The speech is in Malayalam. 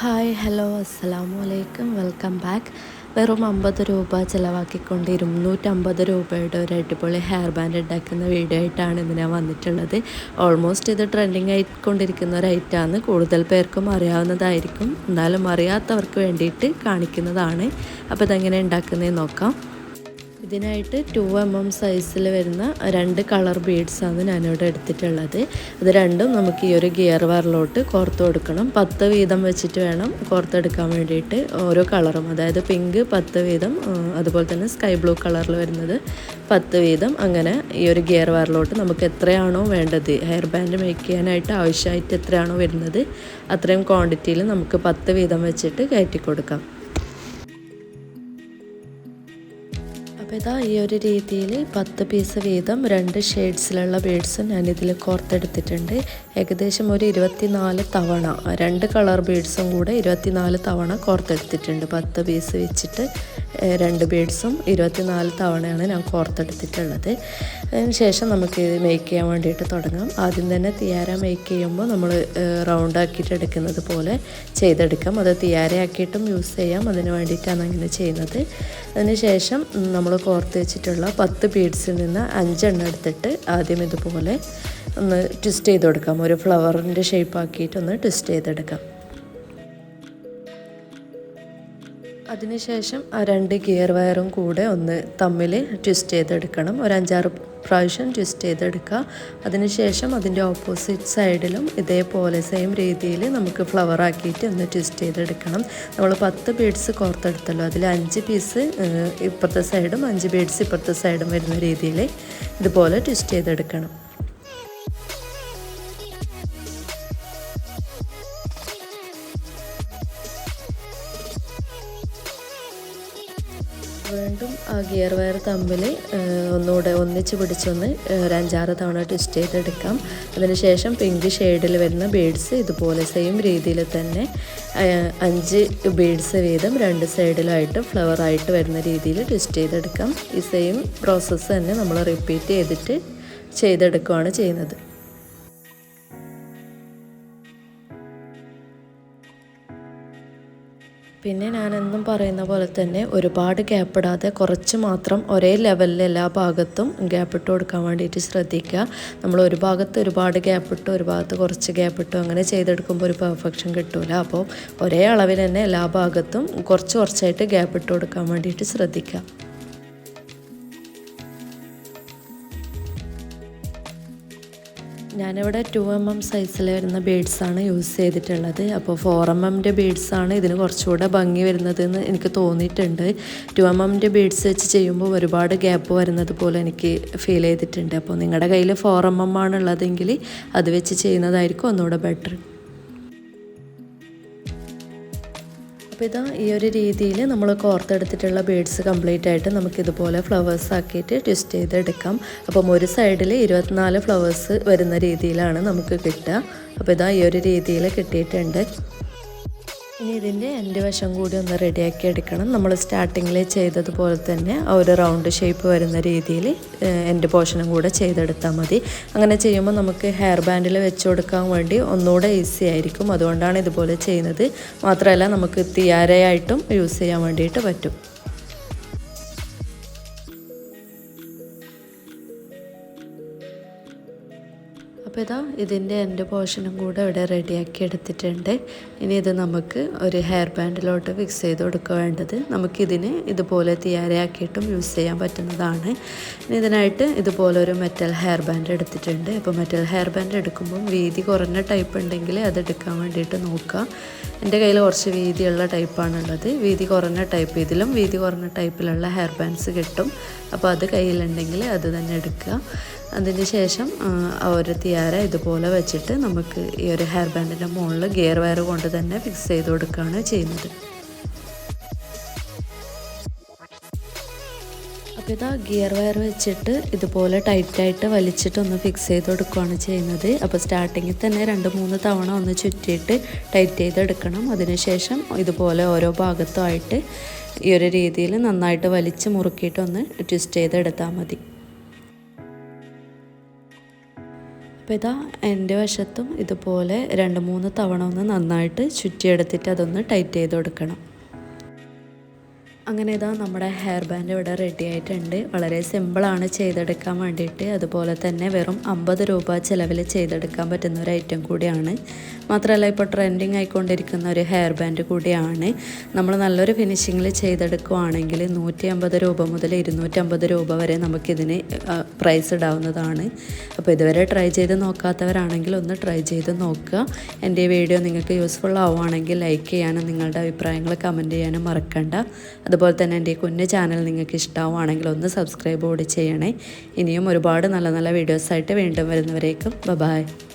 ഹായ് ഹലോ അസ്സലാമു അലൈക്കും വെൽക്കം ബാക്ക്. വെറും അമ്പത് രൂപ ചിലവാക്കിക്കൊണ്ട് ഇരുന്നൂറ്റമ്പത് രൂപയുടെ ഒരു അടിപൊളി ഹെയർ ബാൻഡ് ഉണ്ടാക്കുന്ന വീഡിയോ ആയിട്ടാണ് ഇന്ന് ഞാൻ വന്നിട്ടുള്ളത്. ഓൾമോസ്റ്റ് ഇത് ട്രെൻഡിങ് ആയിക്കൊണ്ടിരിക്കുന്ന ഒരു ഐറ്റമാണ്. കൂടുതൽ പേർക്കും അറിയാവുന്നതായിരിക്കും. എന്നാലും അറിയാത്തവർക്ക് വേണ്ടിയിട്ട് കാണിക്കുന്നതാണ്. അപ്പോൾ ഇതെങ്ങനെ ഉണ്ടാക്കുന്നതെന്ന് നോക്കാം. ഇതിനായിട്ട് ടു എം എം സൈസിൽ വരുന്ന രണ്ട് കളർ ബീഡ്സാണ് ഞാനിവിടെ എടുത്തിട്ടുള്ളത്. ഇത് രണ്ടും നമുക്ക് ഈ ഒരു ഗിയർ വാറിലോട്ട് കോർത്ത് കൊടുക്കണം. പത്ത് വീതം വെച്ചിട്ട് വേണം കോർത്തെടുക്കാൻ വേണ്ടിയിട്ട് ഓരോ കളറും അതായത് പിങ്ക് പത്ത് വീതം അതുപോലെ തന്നെ സ്കൈ ബ്ലൂ കളറിൽ വരുന്നത് പത്ത് വീതം. അങ്ങനെ ഈ ഒരു ഗിയർ വാറിലോട്ട് നമുക്ക് എത്രയാണോ വേണ്ടത് ഹെയർ ബാൻഡ് മേക്ക് ചെയ്യാനായിട്ട് ആവശ്യമായിട്ട് എത്രയാണോ വരുന്നത് അത്രയും ക്വാണ്ടിറ്റിയിൽ നമുക്ക് പത്ത് വീതം വെച്ചിട്ട് കയറ്റി കൊടുക്കാം. ഇതാ ഈ ഒരു രീതിയിൽ പത്ത് പീസ് വീതം രണ്ട് ഷെയ്ഡ്സിലുള്ള ബീഡ്സ് ഞാനിതിൽ കോർത്തെടുത്തിട്ടുണ്ട്. ഏകദേശം ഒരു ഇരുപത്തിനാല് തവണ രണ്ട് കളർ ബീഡ്സും കൂടെ ഇരുപത്തിനാല് തവണ കോർത്തെടുത്തിട്ടുണ്ട് പത്ത് പീസ് വെച്ചിട്ട്. രണ്ട് ബീഡ്സും ഇരുപത്തിനാല് തവണയാണ് ഞാൻ കോർത്തെടുത്തിട്ടുള്ളത്. ശേഷം നമുക്ക് ഇത് മേക്ക് ചെയ്യാൻ വേണ്ടിയിട്ട് തുടങ്ങാം. ആദ്യം തന്നെ തിയാര മേക്ക് ചെയ്യുമ്പോൾ നമ്മൾ റൗണ്ട് ആക്കിയിട്ട് എടുക്കുന്നത് പോലെ ചെയ്തെടുക്കാം. അത് തിയാരയാക്കിയിട്ടും യൂസ് ചെയ്യാം. അതിന് വേണ്ടിയിട്ടാണ് അങ്ങനെ ചെയ്യുന്നത്. അതിന് ശേഷം നമ്മൾ കോർത്ത് വെച്ചിട്ടുള്ള പത്ത് ബീഡ്സിൽ നിന്ന് അഞ്ചെണ്ണം എടുത്തിട്ട് ആദ്യം ഇതുപോലെ ഒന്ന് ട്വിസ്റ്റ് ചെയ്ത് കൊടുക്കാം. ഒരു ഫ്ലവറിന്റെ ഷേപ്പ് ആക്കിയിട്ടൊന്ന് ട്വിസ്റ്റ് ചെയ്തെടുക്കാം. അതിനുശേഷം ആ രണ്ട് ഗിയർ വയറും കൂടെ ഒന്ന് തമ്മിൽ ട്വിസ്റ്റ് ചെയ്തെടുക്കണം. ഒരു അഞ്ചാറ് പ്രാവശ്യം ട്വിസ്റ്റ് ചെയ്തെടുക്കുക. അതിനുശേഷം അതിന്റെ ഓപ്പോസിറ്റ് സൈഡിലും ഇതേപോലെ സെയിം രീതിയിൽ നമുക്ക് ഫ്ലവർ ആക്കിയിട്ട് ഒന്ന് ട്വിസ്റ്റ് ചെയ്തെടുക്കണം. നമ്മൾ പത്ത് ബീഡ്സ് കോർത്തെടുത്തല്ലോ. അതിൽ അഞ്ച് പീസ് ഇപ്പുറത്തെ സൈഡും അഞ്ച് ബീഡ്സ് ഇപ്പുറത്തെ സൈഡും വരുന്ന രീതിയിൽ ഇതുപോലെ ട്വിസ്റ്റ് ചെയ്തെടുക്കണം. വീണ്ടും ആ ഗിയർ വയർ തമ്മിൽ ഒന്നുകൂടെ ഒന്നിച്ച് പിടിച്ചൊന്ന് ഒരു അഞ്ചാറ് തവണ ട്വിസ്റ്റ് ചെയ്തെടുക്കാം. അതിനുശേഷം പിങ്ക് ഷെയ്ഡിൽ വരുന്ന ബീഡ്സ് ഇതുപോലെ സെയിം രീതിയിൽ തന്നെ അഞ്ച് ബീഡ്സ് വീതം രണ്ട് സൈഡിലായിട്ട് ഫ്ലവർ ആയിട്ട് വരുന്ന രീതിയിൽ ട്വിസ്റ്റ് ചെയ്തെടുക്കാം. ഈ സെയിം പ്രോസസ്സ് തന്നെ നമ്മൾ റിപ്പീറ്റ് ചെയ്തിട്ട് ചെയ്തെടുക്കുകയാണ് ചെയ്യുന്നത്. പിന്നെ ഞാൻ എന്നും പറയുന്ന പോലെ തന്നെ ഒരുപാട് ഗ്യാപ്പ് ഇടാതെ കുറച്ച് മാത്രം ഒരേ ലെവലിൽ എല്ലാ ഭാഗത്തും ഗ്യാപ്പ് ഇട്ട് കൊടുക്കാൻ വേണ്ടിയിട്ട് ശ്രദ്ധിക്കുക. നമ്മൾ ഒരു ഭാഗത്ത് ഒരുപാട് ഗ്യാപ്പ് ഇട്ട് ഒരു ഭാഗത്ത് കുറച്ച് ഗ്യാപ്പ് ഇട്ടു അങ്ങനെ ചെയ്തെടുക്കുമ്പോൾ ഒരു പെർഫെക്ഷൻ കിട്ടില്ല അപ്പോൾ ഒരേ അളവിൽ തന്നെ എല്ലാ ഭാഗത്തും കുറച്ച് കുറച്ചായിട്ട് ഗ്യാപ്പ് ഇട്ട് കൊടുക്കാൻ വേണ്ടിയിട്ട് ശ്രദ്ധിക്കുക. ഞാനിവിടെ ടു എം എം സൈസിൽ വരുന്ന ബീഡ്സാണ് യൂസ് ചെയ്തിട്ടുള്ളത്. അപ്പോൾ ഫോർ എം എമ്മിന്റെ ബീഡ്സാണ് ഇതിന് കുറച്ചുകൂടെ ഭംഗി വരുന്നത് എന്ന് എനിക്ക് തോന്നിയിട്ടുണ്ട്. ടു എം എമ്മിന്റെ ബീഡ്സ് വെച്ച് ചെയ്യുമ്പോൾ ഒരുപാട് ഗ്യാപ്പ് വരുന്നത് പോലെ എനിക്ക് ഫീൽ ചെയ്തിട്ടുണ്ട്. അപ്പോൾ നിങ്ങളുടെ കയ്യിൽ ഫോർ എം എം ആണുള്ളതെങ്കിൽ അത് വെച്ച് ചെയ്യുന്നതായിരിക്കും ഒന്നുകൂടെ ബെറ്റർ അപ്പോൾ ഇതാ ഈ ഒരു രീതിയിൽ നമ്മൾ കോർത്തെടുത്തിട്ടുള്ള ബീഡ്സ് കംപ്ലീറ്റ് ആയിട്ട് നമുക്ക് ഇതുപോലെ ഫ്ലവേഴ്സ് ആക്കിയിട്ട് ട്വിസ്റ്റ് ചെയ്തെടുക്കാം. അപ്പം ഒരു സൈഡിൽ ഇരുപത്തിനാല് ഫ്ലവേഴ്സ് വരുന്ന രീതിയിലാണ് നമുക്ക് കിട്ടുക. അപ്പോൾ ഇതാ ഈ ഒരു രീതിയിൽ കിട്ടിയിട്ടുണ്ട്. ഇനി ഇതിന്റെ എന്റെ വശം കൂടി ഒന്ന് റെഡിയാക്കി എടുക്കണം. നമ്മൾ സ്റ്റാർട്ടിങ്ങിൽ ചെയ്തതുപോലെ തന്നെ ഒരു റൗണ്ട് ഷേപ്പ് വരുന്ന രീതിയിൽ എന്റെ പോർഷനും കൂടെ ചെയ്തെടുത്താൽ മതി. അങ്ങനെ ചെയ്യുമ്പോൾ നമുക്ക് ഹെയർ ബാൻഡിൽ വെച്ച് കൊടുക്കാൻ വേണ്ടി ഒന്നുകൂടെ ഈസി ആയിരിക്കും. അതുകൊണ്ടാണ് ഇതുപോലെ ചെയ്യുന്നത്. മാത്രമല്ല നമുക്ക് തിയാരയായിട്ടും യൂസ് ചെയ്യാൻ വേണ്ടിയിട്ട് പറ്റും. അപ്പോൾ ഇതാ ഇതിന്റെ എന്റെ പോർഷനും കൂടെ ഇവിടെ റെഡിയാക്കി എടുത്തിട്ടുണ്ട്. ഇനി ഇത് നമുക്ക് ഒരു ഹെയർ ബാൻഡിലോട്ട് ഫിക്സ് ചെയ്ത് കൊടുക്കുക വേണ്ടത്. നമുക്കിതിന് ഇതുപോലെ തയ്യാറാക്കിയിട്ടും യൂസ് ചെയ്യാൻ പറ്റുന്നതാണ്. ഇനി ഇതിനായിട്ട് ഇതുപോലെ ഒരു മെറ്റൽ ഹെയർ ബാൻഡ് എടുത്തിട്ടുണ്ട്. അപ്പോൾ മെറ്റൽ ഹെയർ ബാൻഡ് എടുക്കുമ്പം വീതി കുറഞ്ഞ ടൈപ്പ് ഉണ്ടെങ്കിൽ അത് എടുക്കാൻ വേണ്ടിയിട്ട് നോക്കുക. എന്റെ കയ്യിൽ കുറച്ച് വീതിയുള്ള ടൈപ്പാണുള്ളത് വീതി കുറഞ്ഞ ടൈപ്പ് ഇതിലും വീതി കുറഞ്ഞ ടൈപ്പിലുള്ള ഹെയർ ബാൻഡ്സ് കിട്ടും. അപ്പോൾ അത് കയ്യിലുണ്ടെങ്കിൽ അത് തന്നെ എടുക്കുക. അതിന് ശേഷം ഒരു തിയാര ഇതുപോലെ വെച്ചിട്ട് നമുക്ക് ഈ ഒരു ഹെയർ ബാൻഡിന്റെ മുകളിൽ ഗിയർ വയർ കൊണ്ട് തന്നെ ഫിക്സ് ചെയ്ത് കൊടുക്കുകയാണ് ചെയ്യുന്നത്. അപ്പോൾ ഇതാ ഗിയർ വയർ വെച്ചിട്ട് ഇതുപോലെ ടൈറ്റായിട്ട് വലിച്ചിട്ട് ഒന്ന് ഫിക്സ് ചെയ്ത് കൊടുക്കുകയാണ് ചെയ്യുന്നത്. അപ്പോൾ സ്റ്റാർട്ടിങ്ങിൽ തന്നെ രണ്ട് മൂന്ന് തവണ ഒന്ന് ചുറ്റിയിട്ട് ടൈറ്റ് ചെയ്തെടുക്കണം അതിനുശേഷം ഇതുപോലെ ഓരോ ഭാഗത്തുമായിട്ട് ഈ ഒരു രീതിയിൽ നന്നായിട്ട് വലിച്ച് മുറുക്കിയിട്ടൊന്ന് ട്വിസ്റ്റ് ചെയ്തെടുത്താൽ മതി. അപ്പോൾ ഇതാ എന്റെ വശത്തും ഇതുപോലെ രണ്ട് മൂന്ന് തവണ ഒന്ന് നന്നായിട്ട് ചുറ്റിയെടുത്തിട്ട് അതൊന്ന് ടൈറ്റ് ചെയ്ത് കൊടുക്കണം. അങ്ങനെ ഇതാ നമ്മുടെ ഹെയർ ബാൻഡ് ഇവിടെ റെഡി ആയിട്ടുണ്ട്. വളരെ സിമ്പിളാണ് ചെയ്തെടുക്കാൻ വേണ്ടിയിട്ട്. അതുപോലെ തന്നെ വെറും അമ്പത് രൂപ ചിലവിൽ ചെയ്തെടുക്കാൻ പറ്റുന്ന ഒരു ഐറ്റം കൂടിയാണ്. മാത്രമല്ല ഇപ്പോൾ ട്രെൻഡിങ് ആയിക്കൊണ്ടിരിക്കുന്ന ഒരു ഹെയർ ബാൻഡ് കൂടിയാണ്. നമ്മൾ നല്ലൊരു ഫിനിഷിങ്ങിൽ ചെയ്തെടുക്കുകയാണെങ്കിൽ നൂറ്റി അമ്പത് രൂപ മുതൽ ഇരുന്നൂറ്റമ്പത് രൂപ വരെ നമുക്കിതിന് പ്രൈസ് ഇടാവുന്നതാണ്. അപ്പോൾ ഇതുവരെ ട്രൈ ചെയ്ത് നോക്കാത്തവരാണെങ്കിൽ ഒന്ന് ട്രൈ ചെയ്ത് നോക്കുക. എന്റെ വീഡിയോ നിങ്ങൾക്ക് യൂസ്ഫുൾ ആവുകയാണെങ്കിൽ ലൈക്ക് ചെയ്യാനും നിങ്ങളുടെ അഭിപ്രായങ്ങൾ കമന്റ് ചെയ്യാനും മറക്കണ്ട. അതുപോലെ തന്നെ എന്റെ ഈ കുഞ്ഞു ചാനൽ നിങ്ങൾക്ക് ഇഷ്ടമാവുകയാണെങ്കിൽ ഒന്ന് സബ്സ്ക്രൈബ് കൂടി ചെയ്യണേ. ഇനിയും ഒരുപാട് നല്ല നല്ല വീഡിയോസായിട്ട് വീണ്ടും വരുന്നവരേക്കും. Bye-bye bye